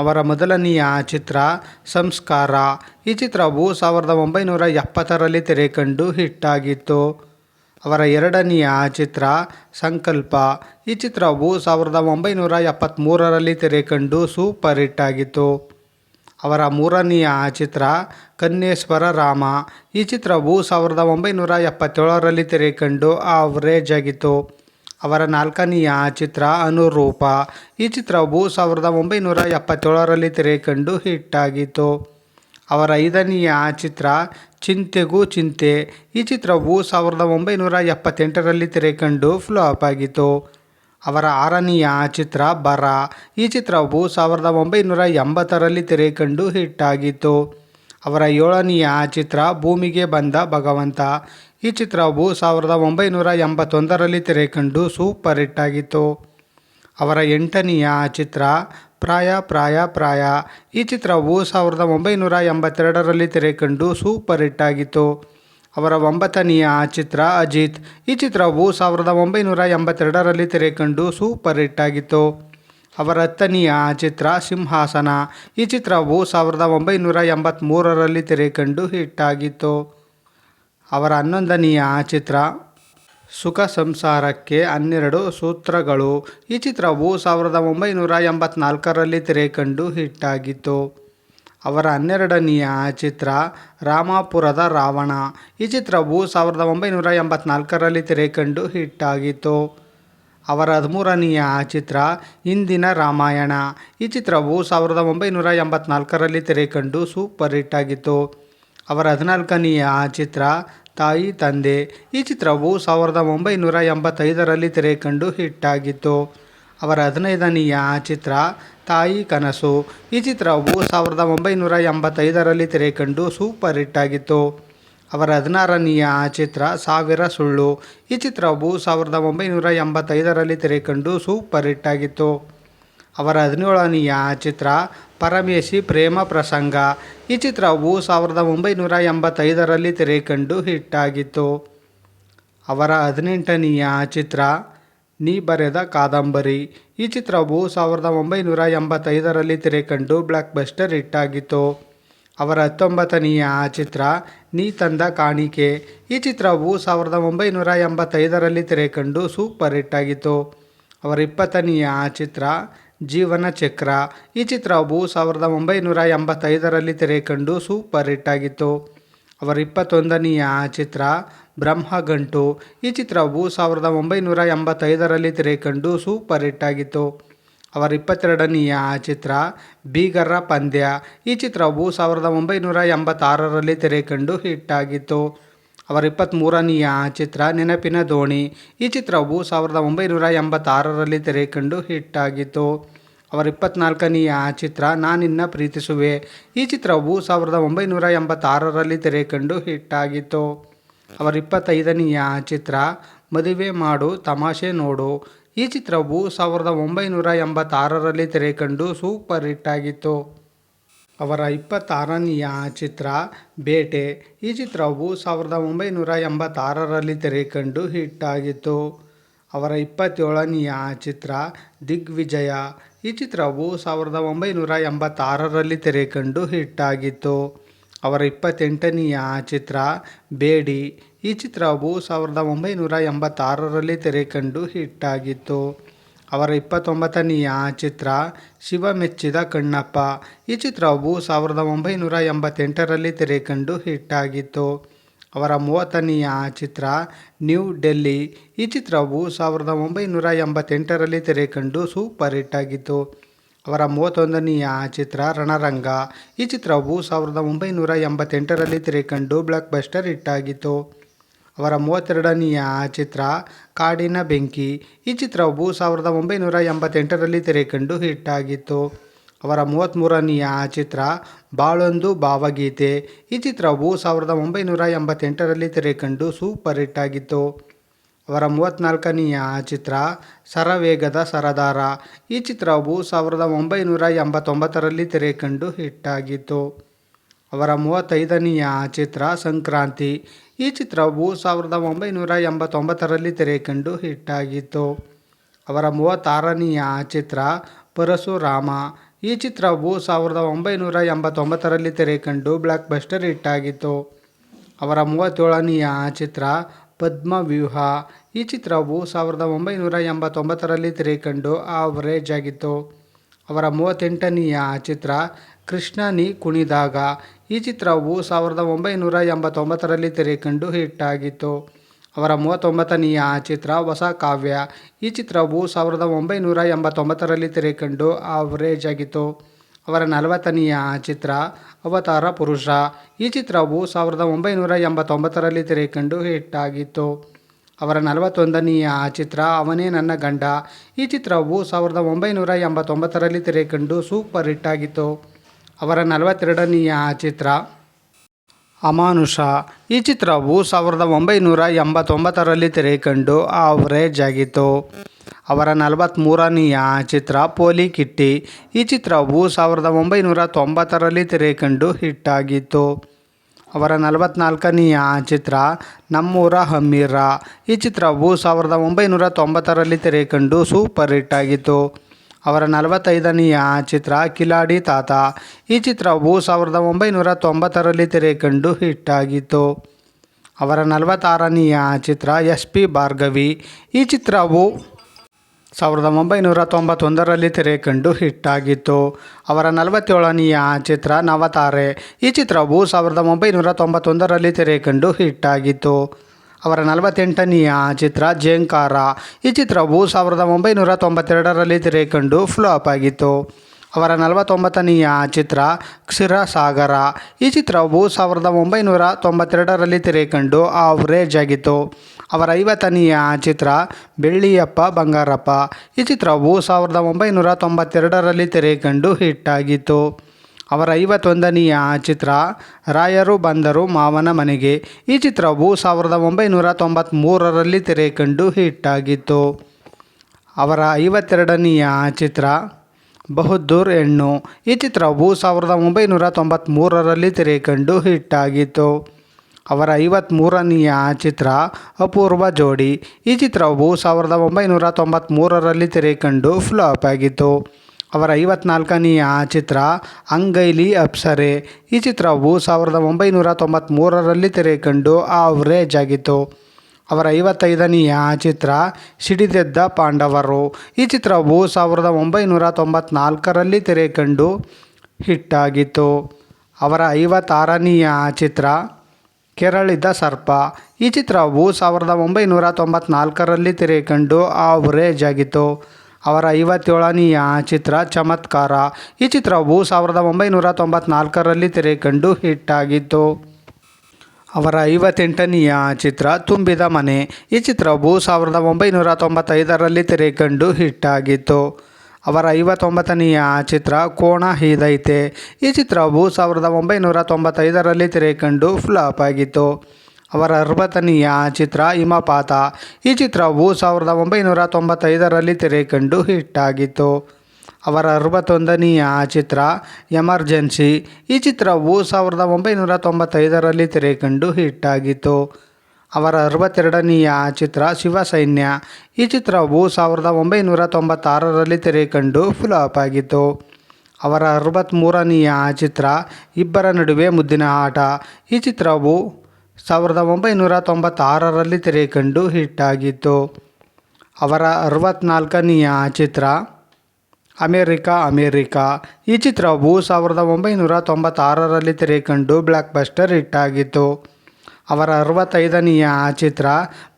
ಅವರ ಮೊದಲನೆಯ ಚಿತ್ರ ಸಂಸ್ಕಾರ. ಈ ಚಿತ್ರವು ಸಾವಿರದ ಒಂಬೈನೂರ ಎಪ್ಪತ್ತರಲ್ಲಿ ತೆರೆ ಕಂಡು ಹಿಟ್ಟಾಗಿತ್ತು. ಅವರ ಎರಡನೆಯ ಚಿತ್ರ ಸಂಕಲ್ಪ. ಈ ಚಿತ್ರವು ಸಾವಿರದ ಒಂಬೈನೂರ ಎಪ್ಪತ್ತ್ಮೂರರಲ್ಲಿ ತೆರೆ ಕಂಡು ಸೂಪರ್ ಹಿಟ್ ಆಗಿತ್ತು ಅವರ ಮೂರನೆಯ ಚಿತ್ರ ಕನ್ನೇಶ್ವರ ರಾಮ. ಈ ಚಿತ್ರವು ಸಾವಿರದ ಒಂಬೈನೂರ ಎಪ್ಪತ್ತೇಳರಲ್ಲಿ ತೆರೆ ಕಂಡು ಆವ್ರೇಜ್ ಆಗಿತ್ತು. ಅವರ ನಾಲ್ಕನೆಯ ಚಿತ್ರ ಅನುರೂಪ. ಈ ಚಿತ್ರವು ಸಾವಿರದ ಒಂಬೈನೂರ ಎಪ್ಪತ್ತೇಳರಲ್ಲಿ ಕಂಡು ಹಿಟ್ಟಾಗಿತ್ತು. ಅವರ ಐದನೆಯ ಚಿತ್ರ ಚಿಂತೆಗೂ ಚಿಂತೆ. ಈ ಚಿತ್ರವು ಸಾವಿರದ ಒಂಬೈನೂರ ಎಪ್ಪತ್ತೆಂಟರಲ್ಲಿ ತೆರೆ ಕಂಡು ಫ್ಲಾಪ್ ಆಗಿತ್ತು. ಅವರ ಆರನೆಯ ಚಿತ್ರ ಬರ. ಈ ಚಿತ್ರವು ಸಾವಿರದ ಒಂಬೈನೂರ ಎಂಬತ್ತರಲ್ಲಿ ತೆರೆ ಕಂಡು ಹಿಟ್ಟಾಗಿತ್ತು. ಅವರ ಏಳನೆಯ ಚಿತ್ರ ಭೂಮಿಗೆ ಬಂದ ಭಗವಂತ. ಈ ಚಿತ್ರವು ಸಾವಿರದ ಒಂಬೈನೂರ ಎಂಬತ್ತೊಂದರಲ್ಲಿ ತೆರೆ ಕಂಡು ಸೂಪರ್ ಹಿಟ್ ಆಗಿತ್ತು. ಅವರ ಎಂಟನೆಯ ಚಿತ್ರ ಪ್ರಾಯ ಪ್ರಾಯ ಪ್ರಾಯ. ಈ ಚಿತ್ರವು ಸಾವಿರದ ಒಂಬೈನೂರ ಎಂಬತ್ತೆರಡರಲ್ಲಿ ತೆರೆ ಕಂಡು ಸೂಪರ್ ಹಿಟ್ ಆಗಿತ್ತು. ಅವರ ಒಂಬತ್ತನೆಯ ಚಿತ್ರ ಅಜಿತ್. ಈ ಚಿತ್ರವು ಸಾವಿರದ ಒಂಬೈನೂರ ಎಂಬತ್ತೆರಡರಲ್ಲಿ ತೆರೆ ಕಂಡು ಸೂಪರ್ ಹಿಟ್ ಆಗಿತ್ತು. ಅವರ ಹತ್ತನೆಯ ಚಿತ್ರ ಸಿಂಹಾಸನ. ಈ ಚಿತ್ರವು ಸಾವಿರದ ಒಂಬೈನೂರ ಎಂಬತ್ತ್ಮೂರರಲ್ಲಿ ತೆರೆ ಕಂಡು ಹಿಟ್ಟಾಗಿತ್ತು. ಅವರ ಹನ್ನೊಂದನೆಯ ಚಿತ್ರ ಸುಖ ಸಂಸಾರಕ್ಕೆ ಹನ್ನೆರಡು ಸೂತ್ರಗಳು. ಈ ಚಿತ್ರವು ಸಾವಿರದ ಒಂಬೈನೂರ ಎಂಬತ್ನಾಲ್ಕರಲ್ಲಿ ತೆರೆ ಕಂಡು ಹಿಟ್ಟಾಗಿತ್ತು. ಅವರ ಹನ್ನೆರಡನೆಯ ಚಿತ್ರ ರಾಮಾಪುರದ ರಾವಣ. ಈ ಚಿತ್ರವು ಸಾವಿರದ ಒಂಬೈನೂರ ಎಂಬತ್ನಾಲ್ಕರಲ್ಲಿ ತೆರೆ ಕಂಡು ಹಿಟ್ಟಾಗಿತ್ತು. ಅವರ ಹದಿಮೂರನೆಯ ಚಿತ್ರ ಇಂದಿನ ರಾಮಾಯಣ. ಈ ಚಿತ್ರವು ಸಾವಿರದ ಒಂಬೈನೂರ ಎಂಬತ್ನಾಲ್ಕರಲ್ಲಿ ತೆರೆ ಕಂಡು ಸೂಪರ್ ಹಿಟ್ ಆಗಿತ್ತು. ಅವರ ಹದಿನಾಲ್ಕನೆಯ ಚಿತ್ರ ತಾಯಿ, ತಂದೆ. ಈ ಚಿತ್ರವು ಸಾವಿರದ ಒಂಬೈನೂರ ಎಂಬತ್ತೈದರಲ್ಲಿ ತೆರೆ ಕಂಡು ಹಿಟ್ಟಾಗಿತ್ತು ಅವರ ಹದಿನೈದನೆಯ ಚಿತ್ರ ತಾಯಿ, ಕನಸು. ಈ ಚಿತ್ರವು ಸಾವಿರದ ಒಂಬೈನೂರ ಎಂಬತ್ತೈದರಲ್ಲಿ ತೆರೆ ಕಂಡು ಸೂಪರ್ ಹಿಟ್ ಆಗಿತ್ತು. ಅವರ ಹದಿನಾರನೆಯ ಚಿತ್ರ ಸಾವಿರ ಸುಳ್ಳು. ಈ ಚಿತ್ರವು ಸಾವಿರದ ಒಂಬೈನೂರ ಎಂಬತ್ತೈದರಲ್ಲಿ ತೆರೆಕಂಡು ಸೂಪರ್ ಹಿಟ್ ಆಗಿತ್ತು. ಅವರ ಹದಿನೇಳನೆಯ ಚಿತ್ರ ಪರಮೇಶಿ ಪ್ರೇಮ ಪ್ರಸಂಗ. ಈ ಚಿತ್ರವು ಸಾವಿರದ ಒಂಬೈನೂರ ಎಂಬತ್ತೈದರಲ್ಲಿ ತೆರೆಕಂಡು ಹಿಟ್ಟಾಗಿತ್ತು ಅವರ ಹದಿನೆಂಟನೆಯ ಚಿತ್ರ ನೀ ಬರೆದ ಕಾದಂಬರಿ. ಈ ಚಿತ್ರವು ಸಾವಿರದ ಒಂಬೈನೂರ ಎಂಬತ್ತೈದರಲ್ಲಿ ತೆರೆಕಂಡು ಬ್ಲಾಕ್ ಬಸ್ಟರ್ ಹಿಟ್ಟಾಗಿತ್ತು ಅವರ ಹತ್ತೊಂಬತ್ತನೆಯ ಚಿತ್ರ, ನೀ ತಂದ ಕಾಣಿಕೆ. ಈ ಚಿತ್ರವು ಸಾವಿರದ ಒಂಬೈನೂರ ಎಂಬತ್ತೈದರಲ್ಲಿ ತೆರೆ ಕಂಡು ಸೂಪರ್ ಹಿಟ್ ಆಗಿತ್ತು. ಅವರ ಇಪ್ಪತ್ತನೆಯ ಚಿತ್ರ, ಜೀವನ ಚಕ್ರ. ಈ ಚಿತ್ರವು ಸಾವಿರದ ಒಂಬೈನೂರ ಎಂಬತ್ತೈದರಲ್ಲಿ ತೆರೆ ಕಂಡು ಸೂಪರ್ ಹಿಟ್ ಆಗಿತ್ತು. ಅವರ ಇಪ್ಪತ್ತೊಂದನೆಯ ಚಿತ್ರ ಬ್ರಹ್ಮಗಂಟು ಈ ಚಿತ್ರವು ಸಾವಿರದ ಒಂಬೈನೂರ ಎಂಬತ್ತೈದರಲ್ಲಿ ತೆರೆ ಕಂಡು ಸೂಪರ್ ಹಿಟ್ ಆಗಿತ್ತು. ಅವರ ಇಪ್ಪತ್ತೆರಡನೆಯ ಚಿತ್ರ, ಬೀಗರ ಪಂದ್ಯ. ಈ ಚಿತ್ರವು ಸಾವಿರದ ಒಂಬೈನೂರ ಎಂಬತ್ತಾರರಲ್ಲಿ ತೆರೆ ಕಂಡು ಹಿಟ್ಟಾಗಿತ್ತು ಅವರ ಇಪ್ಪತ್ತ್ಮೂರನೆಯ ಚಿತ್ರ, ನೆನಪಿನ ದೋಣಿ. ಈ ಚಿತ್ರವು ಸಾವಿರದ ಒಂಬೈನೂರ ಎಂಬತ್ತಾರರಲ್ಲಿ ತೆರೆ ಕಂಡು ಹಿಟ್ಟಾಗಿತ್ತು ಅವರ ಇಪ್ಪತ್ನಾಲ್ಕನೆಯ ಚಿತ್ರ, ನಾನಿನ್ನ ಪ್ರೀತಿಸುವೆ. ಈ ಚಿತ್ರವು ಸಾವಿರದ ಒಂಬೈನೂರ ಎಂಬತ್ತಾರರಲ್ಲಿ ತೆರೆ ಕಂಡು ಹಿಟ್ಟಾಗಿತ್ತು ಅವರ ಇಪ್ಪತ್ತೈದನೆಯ ಚಿತ್ರ, ಮದುವೆ ಮಾಡು, ತಮಾಷೆ ನೋಡು. ಈ ಚಿತ್ರವು ಸಾವಿರದ ಒಂಬೈನೂರ ಎಂಬತ್ತಾರರಲ್ಲಿ ತೆರೆ ಕಂಡು ಸೂಪರ್ ಹಿಟ್ ಆಗಿತ್ತು. ಅವರ ಇಪ್ಪತ್ತಾರನೆಯ ಚಿತ್ರ ಬೇಟೆ, ಈ ಚಿತ್ರವು ಸಾವಿರದ ಒಂಬೈನೂರ ಎಂಬತ್ತಾರರಲ್ಲಿ ತೆರೆ ಕಂಡು ಹಿಟ್ಟಾಗಿತ್ತು ಅವರ ಇಪ್ಪತ್ತೇಳನೆಯ ಚಿತ್ರ ದಿಗ್ವಿಜಯ, ಈ ಚಿತ್ರವು ಸಾವಿರದ ಒಂಬೈನೂರ ಎಂಬತ್ತಾರರಲ್ಲಿ ತೆರೆ ಕಂಡು ಹಿಟ್ಟಾಗಿತ್ತು ಅವರ ಇಪ್ಪತ್ತೆಂಟನೆಯ ಚಿತ್ರ ಬೇಡಿ ಈ ಚಿತ್ರವು ಸಾವಿರದ ಒಂಬೈನೂರ ಎಂಬತ್ತಾರರಲ್ಲಿ ತೆರೆ ಕಂಡು ಹಿಟ್ಟಾಗಿತ್ತು. ಅವರ ಇಪ್ಪತ್ತೊಂಬತ್ತನೆಯ ಚಿತ್ರ ಶಿವ ಮೆಚ್ಚಿದ ಕಣ್ಣಪ್ಪ. ಈ ಚಿತ್ರವು ಸಾವಿರದ ಒಂಬೈನೂರ ಎಂಬತ್ತೆಂಟರಲ್ಲಿ ತೆರೆ ಕಂಡು ಹಿಟ್ಟಾಗಿತ್ತು. ಅವರ ಮೂವತ್ತನೆಯ ಚಿತ್ರ ನ್ಯೂ ಡೆಲ್ಲಿ. ಈ ಚಿತ್ರವು ಸಾವಿರದ ಒಂಬೈನೂರ ಎಂಬತ್ತೆಂಟರಲ್ಲಿ ತೆರೆ ಕಂಡು ಸೂಪರ್ ಹಿಟ್ ಆಗಿತ್ತು. ಅವರ ಮೂವತ್ತೊಂದನೆಯ ಚಿತ್ರ ರಣರಂಗ. ಈ ಚಿತ್ರವು ಸಾವಿರದ ಒಂಬೈನೂರ ಎಂಬತ್ತೆಂಟರಲ್ಲಿ ತೆರೆ ಕಂಡು ಬ್ಲಾಕ್ ಬಸ್ಟರ್ ಹಿಟ್ ಆಗಿತ್ತು. ಅವರ ಮೂವತ್ತೆರಡನೆಯ ಚಿತ್ರ ಕಾಡಿನ ಬೆಂಕಿ. ಈ ಚಿತ್ರವು ಸಾವಿರದ ಒಂಬೈನೂರ ಎಂಬತ್ತೆಂಟರಲ್ಲಿ ತೆರೆ ಕಂಡು ಹಿಟ್ಟಾಗಿತ್ತು. ಅವರ ಮೂವತ್ತ್ಮೂರನೆಯ ಚಿತ್ರ ಬಾಳೊಂದು ಭಾವಗೀತೆ. ಈ ಚಿತ್ರವು ಸಾವಿರದ ಒಂಬೈನೂರ ಎಂಬತ್ತೆಂಟರಲ್ಲಿ ತೆರೆಕಂಡು ಸೂಪರ್ ಹಿಟ್ ಆಗಿತ್ತು ಅವರ ಮೂವತ್ತ್ನಾಲ್ಕನೆಯ ಚಿತ್ರ ಸರವೇಗದ ಸರದಾರ. ಈ ಚಿತ್ರವು ಸಾವಿರದ ಒಂಬೈನೂರ ಎಂಬತ್ತೊಂಬತ್ತರಲ್ಲಿ ಹಿಟ್ ಆಗಿತ್ತು ಅವರ ಮೂವತ್ತೈದನೆಯ ಚಿತ್ರ ಸಂಕ್ರಾಂತಿ. ಈ ಚಿತ್ರವು ಸಾವಿರದ ಒಂಬೈನೂರ ಎಂಬತ್ತೊಂಬತ್ತರಲ್ಲಿ ತೆರೆಕಂಡು ಹಿಟ್ಟಾಗಿತ್ತು. ಅವರ ಮೂವತ್ತಾರನೆಯ ಚಿತ್ರ ಪರಶುರಾಮ. ಈ ಚಿತ್ರವು ಸಾವಿರದ ಒಂಬೈನೂರ ಎಂಬತ್ತೊಂಬತ್ತರಲ್ಲಿ ತೆರೆಕಂಡು ಬ್ಲಾಕ್ ಬಸ್ಟರ್ ಹಿಟ್ಟಾಗಿತ್ತು. ಅವರ ಮೂವತ್ತೇಳನೆಯ ಚಿತ್ರ ಪದ್ಮವ್ಯೂಹ. ಈ ಚಿತ್ರವು ಸಾವಿರದ ಒಂಬೈನೂರ ಎಂಬತ್ತೊಂಬತ್ತರಲ್ಲಿ ತೆರೆಕಂಡು ಆವರೇಜ್ ಆಗಿತ್ತು. ಅವರ ಮೂವತ್ತೆಂಟನೆಯ ಚಿತ್ರ ಕೃಷ್ಣನಿ ಕುಣಿದಾಗ. ಈ ಚಿತ್ರವು ಸಾವಿರದ ಒಂಬೈನೂರ ಎಂಬತ್ತೊಂಬತ್ತರಲ್ಲಿ ತೆರೆಕಂಡು ಹಿಟ್ಟಾಗಿತ್ತು. ಅವರ ಮೂವತ್ತೊಂಬತ್ತನೆಯ ಚಿತ್ರ ಹೊಸ ಕಾವ್ಯ. ಈ ಚಿತ್ರವು ಸಾವಿರದ ಒಂಬೈನೂರ ಎಂಬತ್ತೊಂಬತ್ತರಲ್ಲಿ ತೆರೆಕಂಡು ಆವರೇಜ್ ಆಗಿತ್ತು. ಅವರ ನಲವತ್ತನೆಯ ಚಿತ್ರ, ಅವತಾರ ಪುರುಷ. ಈ ಚಿತ್ರವು ಸಾವಿರದ ಒಂಬೈನೂರ ಎಂಬತ್ತೊಂಬತ್ತರಲ್ಲಿ ತೆರೆಕಂಡು ಹಿಟ್ಟಾಗಿತ್ತು. ಅವರ ನಲವತ್ತೊಂದನೆಯ ಚಿತ್ರ, ಅವನೇ ನನ್ನ ಗಂಡ. ಈ ಚಿತ್ರವು ಸಾವಿರದ ಒಂಬೈನೂರ ಎಂಬತ್ತೊಂಬತ್ತರಲ್ಲಿ ತೆರೆಕಂಡು ಸೂಪರ್ ಹಿಟ್ ಆಗಿತ್ತು. ಅವರ ನಲವತ್ತೆರಡನೆಯ ಚಿತ್ರ, ಅಮಾನುಷ. ಈ ಚಿತ್ರವು ಸಾವಿರದ ಒಂಬೈನೂರ ಎಂಬತ್ತೊಂಬತ್ತರಲ್ಲಿ ತೆರೆಕಂಡು ಆವರೇಜ್ ಆಗಿತ್ತು. ಅವರ ನಲವತ್ತ್ಮೂರನೆಯ ಚಿತ್ರ, ಪೋಲಿ ಕಿಟ್ಟಿ. ಈ ಚಿತ್ರವು ಸಾವಿರದ ಒಂಬೈನೂರ ತೊಂಬತ್ತರಲ್ಲಿ ತೆರೆಕಂಡು ಹಿಟ್ಟಾಗಿತ್ತು ಅವರ ನಲವತ್ತ್ನಾಲ್ಕನೆಯ ಚಿತ್ರ, ನಮ್ಮೂರ ಹಮ್ಮೀರ ಈ ಚಿತ್ರವು ಸಾವಿರದ ಒಂಬೈನೂರ ತೊಂಬತ್ತರಲ್ಲಿ ತೆರೆಕಂಡು ಸೂಪರ್ ಹಿಟ್ ಆಗಿತ್ತು. ಅವರ ನಲವತ್ತೈದನೆಯ ಚಿತ್ರ ಕಿಲಾಡಿ ತಾತ. ಈ ಚಿತ್ರವು ಸಾವಿರದ ಒಂಬೈನೂರ ತೊಂಬತ್ತರಲ್ಲಿ ತೆರೆಕಂಡು ಹಿಟ್ಟಾಗಿತ್ತು ಅವರ ನಲವತ್ತಾರನೆಯ ಚಿತ್ರ ಎಸ್ ಪಿ ಭಾರ್ಗವಿ. ಈ ಚಿತ್ರವು ಸಾವಿರದ ಒಂಬೈನೂರ ತೊಂಬತ್ತೊಂದರಲ್ಲಿ ತೆರೆಕಂಡು ಹಿಟ್ಟಾಗಿತ್ತು ಅವರ ನಲವತ್ತೇಳನೆಯ ಚಿತ್ರ ನವತಾರೆ. ಈ ಚಿತ್ರವು ಸಾವಿರದ ಒಂಬೈನೂರ ತೊಂಬತ್ತೊಂದರಲ್ಲಿ ತೆರೆಕಂಡು ಹಿಟ್ಟಾಗಿತ್ತು ಅವರ ನಲವತ್ತೆಂಟನೆಯ ಚಿತ್ರ ಜೇಂಕಾರ. ಈ ಚಿತ್ರವು ಸಾವಿರದ ಒಂಬೈನೂರ ತೊಂಬತ್ತೆರಡರಲ್ಲಿ ತೆರೆಕಂಡು ಫ್ಲಾಪ್ ಆಗಿತ್ತು. ಅವರ ನಲವತ್ತೊಂಬತ್ತನೆಯ ಚಿತ್ರ ಕ್ಷೀರಸಾಗರ. ಈ ಚಿತ್ರವು ಸಾವಿರದ ಒಂಬೈನೂರ ತೊಂಬತ್ತೆರಡರಲ್ಲಿ ತೆರೆಕಂಡು ಆವ್ರೇಜ್ ಆಗಿತ್ತು. ಅವರ ಐವತ್ತನೆಯ ಚಿತ್ರ ಬೆಳ್ಳಿಯಪ್ಪ ಬಂಗಾರಪ್ಪ. ಈ ಚಿತ್ರವು ಸಾವಿರದ ಒಂಬೈನೂರ ತೊಂಬತ್ತೆರಡರಲ್ಲಿ ತೆರೆಕಂಡು ಹಿಟ್ಟಾಗಿತ್ತು ಅವರ ಐವತ್ತೊಂದನೆಯ ಚಿತ್ರ, ರಾಯರು ಬಂದರು ಮಾವನ ಮನೆಗೆ. ಈ ಚಿತ್ರವು ಸಾವಿರದ ಒಂಬೈನೂರ ತೊಂಬತ್ತ್ಮೂರರಲ್ಲಿ ತೆರೆಕಂಡು ಹಿಟ್ಟಾಗಿತ್ತು. ಅವರ ಐವತ್ತೆರಡನೆಯ ಚಿತ್ರ ಬಹುದ್ದೂರ್ ಹೆಣ್ಣು. ಈ ಚಿತ್ರವು ಸಾವಿರದ ಒಂಬೈನೂರ ತೊಂಬತ್ತ್ಮೂರರಲ್ಲಿ ಹಿಟ್ ಹಿಟ್ಟಾಗಿತ್ತು. ಅವರ ಐವತ್ತ್ಮೂರನೆಯ ಚಿತ್ರ, ಅಪೂರ್ವ ಜೋಡಿ. ಈ ಚಿತ್ರವು ಸಾವಿರದ ಒಂಬೈನೂರ ತೊಂಬತ್ತ್ಮೂರರಲ್ಲಿ ತೆರೆಕಂಡು ಫ್ಲಾಪ್ ಆಗಿತ್ತು. ಅವರ ಐವತ್ನಾಲ್ಕನೆಯ ಚಿತ್ರ ಅಂಗೈಲಿ ಅಪ್ಸರೆ. ಈ ಚಿತ್ರವು ಸಾವಿರದ ಒಂಬೈನೂರ ತೊಂಬತ್ತ್ಮೂರರಲ್ಲಿ ತೆರೆಕಂಡು ಆವ್ರೇಜ್ ಆಗಿತ್ತು. ಅವರ ಐವತ್ತೈದನೆಯ ಚಿತ್ರ ಸಿಡಿದೆದ್ದ ಪಾಂಡವರು. ಈ ಚಿತ್ರವು ಸಾವಿರದ ಒಂಬೈನೂರ ತೊಂಬತ್ನಾಲ್ಕರಲ್ಲಿ ತೆರೆಕಂಡು ಹಿಟ್ಟಾಗಿತ್ತು ಅವರ ಐವತ್ತಾರನೆಯ ಚಿತ್ರ ಕೆರಳಿದ ಸರ್ಪ. ಈ ಚಿತ್ರವು ಸಾವಿರದ ಒಂಬೈನೂರ ತೊಂಬತ್ನಾಲ್ಕರಲ್ಲಿ ತೆರೆಕಂಡು ಆವ್ರೇಜ್ ಆಗಿತ್ತು. ಅವರ ಐವತ್ತೇಳನೆಯ ಚಿತ್ರ ಚಮತ್ಕಾರ. ಈ ಚಿತ್ರವು ಸಾವಿರದ ಒಂಬೈನೂರ ತೊಂಬತ್ನಾಲ್ಕರಲ್ಲಿ ತೆರೆಕಂಡು ಹಿಟ್ಟಾಗಿತ್ತು. ಅವರ ಐವತ್ತೆಂಟನೆಯ ಚಿತ್ರ ತುಂಬಿದ ಮನೆ. ಈ ಚಿತ್ರವು ಸಾವಿರದ ಒಂಬೈನೂರ ತೊಂಬತ್ತೈದರಲ್ಲಿ ತೆರೆಕಂಡು ಹಿಟ್ಟಾಗಿತ್ತು. ಅವರ ಐವತ್ತೊಂಬತ್ತನೆಯ ಚಿತ್ರ ಕೋಣ ಹೀದೈತೆ. ಈ ಚಿತ್ರವು ಸಾವಿರದ ಒಂಬೈನೂರ ತೊಂಬತ್ತೈದರಲ್ಲಿ ತೆರೆಕಂಡು ಫ್ಲಾಪ್ ಆಗಿತ್ತು. ಅವರ ಅರವತ್ತನೆಯ ಚಿತ್ರ ಹಿಮಪಾತ. ಈ ಚಿತ್ರವು ಸಾವಿರದ ಒಂಬೈನೂರ ತೊಂಬತ್ತೈದರಲ್ಲಿ ತೆರೆಕಂಡು ಹಿಟ್ಟಾಗಿತ್ತು. ಅವರ ಅರವತ್ತೊಂದನೆಯ ಚಿತ್ರ ಎಮರ್ಜೆನ್ಸಿ. ಈ ಚಿತ್ರವು ಸಾವಿರದ ಒಂಬೈನೂರ ತೊಂಬತ್ತೈದರಲ್ಲಿ ತೆರೆಕಂಡು ಹಿಟ್ಟಾಗಿತ್ತು. ಅವರ ಅರವತ್ತೆರಡನೆಯ ಚಿತ್ರ ಶಿವಸೈನ್ಯ. ಈ ಚಿತ್ರವು ಸಾವಿರದ ಒಂಬೈನೂರ ತೊಂಬತ್ತಾರರಲ್ಲಿ ತೆರೆಕಂಡು ಫ್ಲಾಪ್ ಆಗಿತ್ತು ಅವರ ಅರವತ್ತ್ಮೂರನೆಯ ಚಿತ್ರ ಇಬ್ಬರ ನಡುವೆ ಮುದ್ದಿನ ಆಟ. ಈ ಚಿತ್ರವು ಸಾವಿರದ ಒಂಬೈನೂರ ತೊಂಬತ್ತಾರರಲ್ಲಿ ತೆರೆಕಂಡು ಹಿಟ್ಟಾಗಿತ್ತು. ಅವರ ಅರವತ್ನಾಲ್ಕನೆಯ ಚಿತ್ರ, ಅಮೇರಿಕಾ ಅಮೇರಿಕಾ. ಈ ಚಿತ್ರವು ಸಾವಿರದ ಒಂಬೈನೂರ ತೊಂಬತ್ತಾರರಲ್ಲಿ ತೆರೆಕಂಡು ಬ್ಲ್ಯಾಕ್ ಬಸ್ಟರ್ ಹಿಟ್ಟಾಗಿತ್ತು. ಅವರ ಅರವತ್ತೈದನೆಯ ಚಿತ್ರ,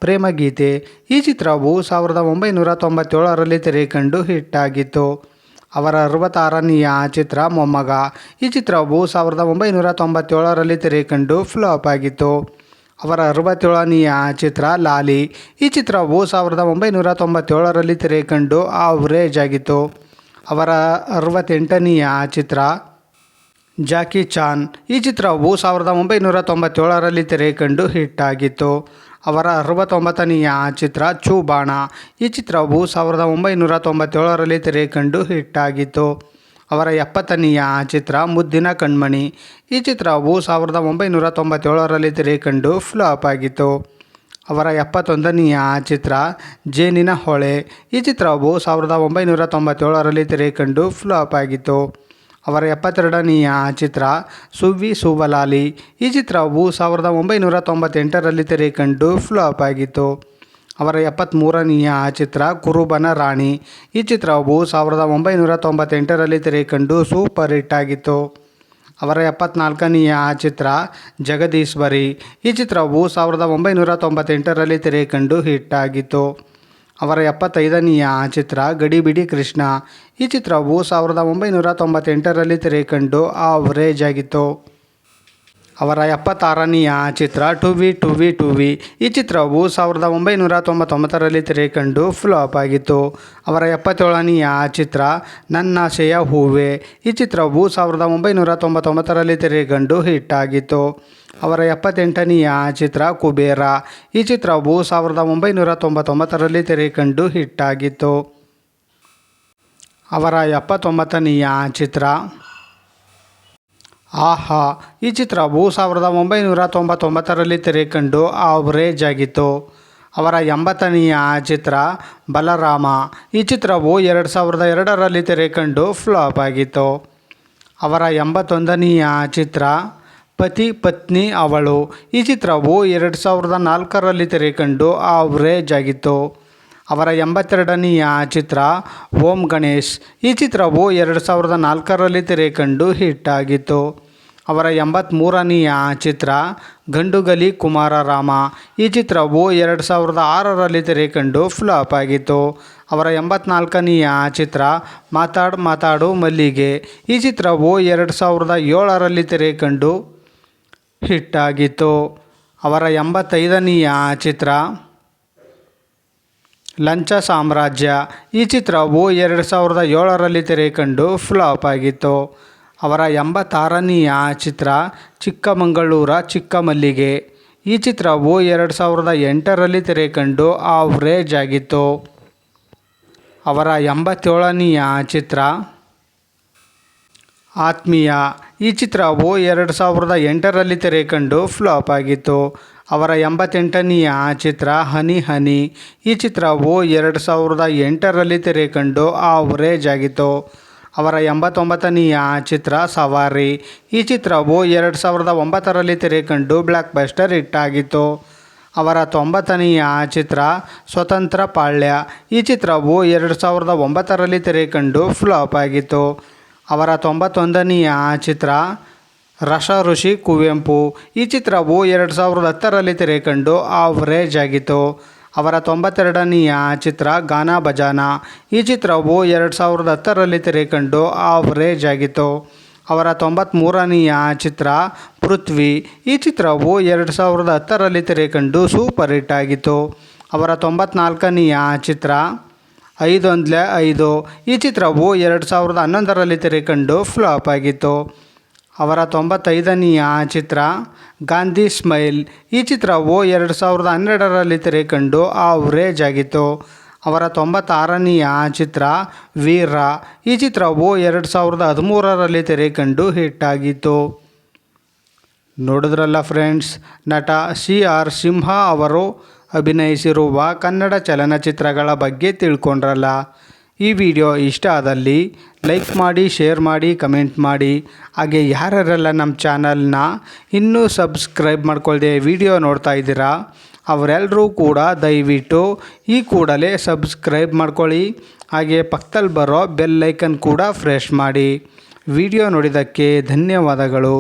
ಪ್ರೇಮಗೀತೆ. ಈ ಚಿತ್ರವು ಸಾವಿರದ ಒಂಬೈನೂರ ತೊಂಬತ್ತೇಳರಲ್ಲಿ ತೆರೆಕಂಡು ಹಿಟ್ಟಾಗಿತ್ತು. ಅವರ ಅರವತ್ತಾರನೆಯ ಚಿತ್ರ ಮೊಮ್ಮಗ. ಈ ಚಿತ್ರವು ಸಾವಿರದ ಒಂಬೈನೂರ ತೊಂಬತ್ತೇಳರಲ್ಲಿ ತೆರೆಕಂಡು ಫ್ಲಾಪ್ ಆಗಿತ್ತು. ಅವರ ಅರವತ್ತೇಳನೆಯ ಚಿತ್ರ ಲಾಲಿ. ಈ ಚಿತ್ರವು ಸಾವಿರದ ಒಂಬೈನೂರ ತೊಂಬತ್ತೇಳರಲ್ಲಿ ತೆರೆಕಂಡು ಆವ್ರೇಜ್ ಆಗಿತ್ತು. ಅವರ ಅರವತ್ತೆಂಟನೆಯ ಚಿತ್ರ ಜಾಕಿ ಚಾನ್. ಈ ಚಿತ್ರವು ಸಾವಿರದ ಒಂಬೈನೂರ ತೊಂಬತ್ತೇಳರಲ್ಲಿ ತೆರೆ ಕಂಡು ಹಿಟ್ ಆಗಿತ್ತು. ಅವರ ಅರವತ್ತೊಂಬತ್ತನೆಯ ಚಿತ್ರ ಚೂಬಾಣ. ಈ ಚಿತ್ರವು ಸಾವಿರದ ಒಂಬೈನೂರ ತೊಂಬತ್ತೇಳರಲ್ಲಿ ತೆರೆ ಕಂಡು ಹಿಟ್ ಆಗಿತ್ತು. ಅವರ ಎಪ್ಪತ್ತನೆಯ ಚಿತ್ರ ಮುದ್ದಿನ ಕಣ್ಮಣಿ. ಈ ಚಿತ್ರವು ಸಾವಿರದ ಒಂಬೈನೂರ ತೊಂಬತ್ತೇಳರಲ್ಲಿ ತೆರೆ ಕಂಡು ಫ್ಲಾಪ್ ಆಗಿತ್ತು. ಅವರ ಎಪ್ಪತ್ತೊಂದನೆಯ ಚಿತ್ರ ಜೇನಿನ ಹೊಳೆ. ಈ ಚಿತ್ರವು ಸಾವಿರದ ಒಂಬೈನೂರ ತೊಂಬತ್ತೇಳರಲ್ಲಿ ತೆರೆ ಕಂಡು ಫ್ಲಾಪ್ ಆಗಿತ್ತು. ಅವರ ಎಪ್ಪತ್ತೆರಡನೆಯ ಚಿತ್ರ ಸುವ್ವಿ ಸುವಲಾಲಿ ಈ ಚಿತ್ರವು ಸಾವಿರದ ಒಂಬೈನೂರ ತೊಂಬತ್ತೆಂಟರಲ್ಲಿ ತೆರೆ ಕಂಡು ಫ್ಲಾಪ್ ಆಗಿತ್ತು. ಅವರ ಎಪ್ಪತ್ತ್ಮೂರನೆಯ ಚಿತ್ರ ಕುರುಬನ ರಾಣಿ. ಈ ಚಿತ್ರವು ಸಾವಿರದ ಒಂಬೈನೂರ ತೊಂಬತ್ತೆಂಟರಲ್ಲಿ ತೆರೆ ಕಂಡು ಸೂಪರ್ ಹಿಟ್ ಆಗಿತ್ತು. ಅವರ ಎಪ್ಪತ್ನಾಲ್ಕನೆಯ ಚಿತ್ರ ಜಗದೀಶ್ವರಿ. ಈ ಚಿತ್ರವು ಸಾವಿರದ ಒಂಬೈನೂರ ತೊಂಬತ್ತೆಂಟರಲ್ಲಿ ತೆರೆ ಕಂಡು ಹಿಟ್ ಆಗಿತ್ತು. ಅವರ ಎಪ್ಪತ್ತೈದನೆಯ ಚಿತ್ರ ಗಡಿಬಿಡಿ ಕೃಷ್ಣ. ಈ ಚಿತ್ರವು ಸಾವಿರದ ಒಂಬೈನೂರ ತೊಂಬತ್ತೆಂಟರಲ್ಲಿ ತೆರೆಕಂಡು ಆವರೇಜ್ ಆಗಿತ್ತು. ಅವರ ಎಪ್ಪತ್ತಾರನೆಯ ಚಿತ್ರ to V to V to V ಈ ಚಿತ್ರವು ಸಾವಿರದ ಒಂಬೈನೂರ ತೊಂಬತ್ತೊಂಬತ್ತರಲ್ಲಿ ತೆರೆಕಂಡು ಫ್ಲಾಪ್ ಆಗಿತ್ತು. ಅವರ ಎಪ್ಪತ್ತೇಳನೆಯ ಚಿತ್ರ ನನ್ನಾಶೆಯ ಹೂವೆ. ಈ ಚಿತ್ರವು ಸಾವಿರದ ಒಂಬೈನೂರ ತೊಂಬತ್ತೊಂಬತ್ತರಲ್ಲಿ ತೆರೆಕಂಡು ಹಿಟ್ ಆಗಿತ್ತು. ಅವರ ಎಪ್ಪತ್ತೆಂಟನೆಯ ಚಿತ್ರ ಕುಬೇರ. ಈ ಚಿತ್ರವು ಸಾವಿರದ ಒಂಬೈನೂರ ತೊಂಬತ್ತೊಂಬತ್ತರಲ್ಲಿ ತೆರೆ ಹಿಟ್ಟಾಗಿತ್ತು. ಅವರ ಎಪ್ಪತ್ತೊಂಬತ್ತನೆಯ ಚಿತ್ರ. ಆಹಾ, ಈ ಚಿತ್ರವು ಸಾವಿರದ ಒಂಬೈನೂರ ತೊಂಬತ್ತೊಂಬತ್ತರಲ್ಲಿ ತೆರೆ ಕಂಡು ಆವರೇಜ್ ಆಗಿತ್ತು. ಅವರ ಎಂಬತ್ತನೆಯ ಚಿತ್ರ ಬಲರಾಮ. ಈ ಚಿತ್ರವು ಎರಡು ಸಾವಿರದ ಎರಡರಲ್ಲಿ ತೆರೆ ಕಂಡು ಫ್ಲಾಪ್ ಆಗಿತ್ತು. ಅವರ ಎಂಬತ್ತೊಂದನೆಯ ಚಿತ್ರ ಪತಿ ಪತ್ನಿ ಅವಳು. ಈ ಚಿತ್ರವು ಎರಡು ಸಾವಿರದ ನಾಲ್ಕರಲ್ಲಿ ತೆರೆಕಂಡು ಆವರೇಜ್ ಆಗಿತ್ತು ಅವರ ಎಂಬತ್ತೆರಡನೆಯ ಚಿತ್ರ ಓಂ ಗಣೇಶ್. ಈ ಚಿತ್ರವು ಎರಡು ಸಾವಿರದ ನಾಲ್ಕರಲ್ಲಿ ತೆರೆ ಕಂಡು ಹಿಟ್ ಆಗಿತ್ತು. ಅವರ ಎಂಬತ್ತ್ಮೂರನೆಯ ಚಿತ್ರ ಗಂಡುಗಲಿ ಕುಮಾರರಾಮ ಈ ಚಿತ್ರವು ಎರಡು ಸಾವಿರದ ಆರರಲ್ಲಿ ತೆರೆಕಂಡು ಫ್ಲಾಪ್ ಆಗಿತ್ತು. ಅವರ ಎಂಬತ್ನಾಲ್ಕನೆಯ ಚಿತ್ರ ಮಾತಾಡು ಮಾತಾಡು ಮಲ್ಲಿಗೆ. ಈ ಚಿತ್ರವು ಎರಡು ಸಾವಿರದ ಏಳರಲ್ಲಿ ತೆರೆ ಕಂಡು ಹಿಟ್ ಆಗಿತ್ತು ಅವರ ಎಂಬತ್ತೈದನೆಯ ಚಿತ್ರ ಲಂಚ ಸಾಮ್ರಾಜ್ಯ. ಈ ಚಿತ್ರವು ಎರಡು ಸಾವಿರದ ಏಳರಲ್ಲಿ ತೆರೆ ಕಂಡು ಫ್ಲಾಪ್ ಆಗಿತ್ತು. ಅವರ ಎಂಬತ್ತಾರನೆಯ ಚಿತ್ರ ಚಿಕ್ಕಮಂಗಳೂರ ಚಿಕ್ಕಮಲ್ಲಿಗೆ. ಈ ಚಿತ್ರವು ಎರಡು ಸಾವಿರದ ಎಂಟರಲ್ಲಿ ತೆರೆ ಕಂಡು ಆವ್ರೇಜ್ ಆಗಿತ್ತು. ಅವರ ಎಂಬತ್ತೇಳನೆಯ ಚಿತ್ರ ಆತ್ಮೀಯ. ಈ ಚಿತ್ರವು ಎರಡು ಸಾವಿರದ ಎಂಟರಲ್ಲಿ ತೆರೆ ಕಂಡು ಫ್ಲಾಪ್ ಆಗಿತ್ತು. ಅವರ ಎಂಬತ್ತೆಂಟನೆಯ ಚಿತ್ರ ಹನಿ ಹನಿ. ಈ ಚಿತ್ರವು ಎರಡು ಸಾವಿರದ ಎಂಟರಲ್ಲಿ ತೆರೆ ಕಂಡು ಆವರೇಜ್ ಆಗಿತ್ತು. ಅವರ ಎಂಬತ್ತೊಂಬತ್ತನೆಯ ಚಿತ್ರ ಸವಾರಿ. ಈ ಚಿತ್ರವು ಎರಡು ಸಾವಿರದ ಒಂಬತ್ತರಲ್ಲಿ ತೆರೆ ಕಂಡು ಬ್ಲ್ಯಾಕ್ ಬಸ್ಟರ್ ಹಿಟ್ ಆಗಿತ್ತು. ಅವರ ತೊಂಬತ್ತನೆಯ ಚಿತ್ರ ಸ್ವತಂತ್ರ ಪಾಳ್ಯ. ಈ ಚಿತ್ರವು ಎರಡು ಸಾವಿರದ ಒಂಬತ್ತರಲ್ಲಿ ತೆರೆ ಕಂಡು ಫ್ಲಾಪ್ ಆಗಿತ್ತು. ಅವರ ತೊಂಬತ್ತೊಂದನೆಯ ಚಿತ್ರ ರಸ ಋಷಿ ಕುವೆಂಪು. ಈ ಚಿತ್ರವು ಎರಡು ಸಾವಿರದ ಹತ್ತರಲ್ಲಿ ತೆರೆ ಕಂಡು ಆವರೇಜ್ ಆಗಿತ್ತು. ಅವರ ತೊಂಬತ್ತೆರಡನೆಯ ಚಿತ್ರ ಗಾನಾ ಭಜಾನ. ಈ ಚಿತ್ರವು ಎರಡು ಸಾವಿರದ ಹತ್ತರಲ್ಲಿ ತೆರೆ ಕಂಡು ಆವರೇಜ್ ಆಗಿತ್ತು. ಅವರ ತೊಂಬತ್ತ್ಮೂರನೆಯ ಚಿತ್ರ ಪೃಥ್ವಿ. ಈ ಚಿತ್ರವು ಎರಡು ಸಾವಿರದ ಹತ್ತರಲ್ಲಿ ತೆರೆ ಕಂಡು ಸೂಪರ್ ಹಿಟ್ ಆಗಿತ್ತು. ಅವರ ತೊಂಬತ್ನಾಲ್ಕನೆಯ ಚಿತ್ರ ಐದೊಂದ್ಲೆ ಐದು. ಈ ಚಿತ್ರವು ಎರಡು ಸಾವಿರದ ಹನ್ನೊಂದರಲ್ಲಿ ತೆರೆ ಕಂಡು ಫ್ಲಾಪ್ ಆಗಿತ್ತು. ಅವರ ತೊಂಬತ್ತೈದನೆಯ ಚಿತ್ರ, ಗಾಂಧಿ ಸ್ಮೈಲ್. ಈ ಚಿತ್ರವು ಎರಡು ಸಾವಿರದ ಹನ್ನೆರಡರಲ್ಲಿ ತೆರೆ ಕಂಡು ಆವರೇಜ್ ಆಗಿತ್ತು. ಅವರ ತೊಂಬತ್ತಾರನೆಯ ಚಿತ್ರ, ವೀರ. ಈ ಚಿತ್ರವು ಎರಡು ಸಾವಿರದ ಹದಿಮೂರರಲ್ಲಿ ತೆರೆ ಕಂಡು ಹಿಟ್ ಆಗಿತ್ತು. ನೋಡಿದ್ರಲ್ಲ ಫ್ರೆಂಡ್ಸ್, ನಟ ಸಿ ಆರ್ ಸಿಂಹ ಅವರು ಅಭಿನಯಿಸಿರುವ ಕನ್ನಡ ಚಲನಚಿತ್ರಗಳ ಬಗ್ಗೆ ತಿಳ್ಕೊಂಡ್ರಲ್ಲ? ಈ ವಿಡಿಯೋ ಇಷ್ಟ ಆದಲ್ಲಿ ಲೈಕ್ ಮಾಡಿ, ಶೇರ್ ಮಾಡಿ, ಕಮೆಂಟ್ ಮಾಡಿ. ಹಾಗೆ ಯಾರ್ಯಾರೆಲ್ಲ ನಮ್ಮ ಚಾನಲ್ನ ಇನ್ನೂ ಸಬ್ಸ್ಕ್ರೈಬ್ ಮಾಡ್ಕೊಳ್ದೆ ವಿಡಿಯೋ ನೋಡ್ತಾ ಇದ್ದೀರಾ ಅವರೆಲ್ಲರೂ ಕೂಡ ದಯವಿಟ್ಟು ಈ ಕೂಡಲೇ ಸಬ್ಸ್ಕ್ರೈಬ್ ಮಾಡ್ಕೊಳ್ಳಿ. ಹಾಗೆ ಪಕ್ಕದಲ್ಲಿ ಬರೋ ಬೆಲ್ ಐಕನ್ ಕೂಡ ಫ್ರೆಶ್ ಮಾಡಿ. ವಿಡಿಯೋ ನೋಡಿದ್ದಕ್ಕೆ ಧನ್ಯವಾದಗಳು.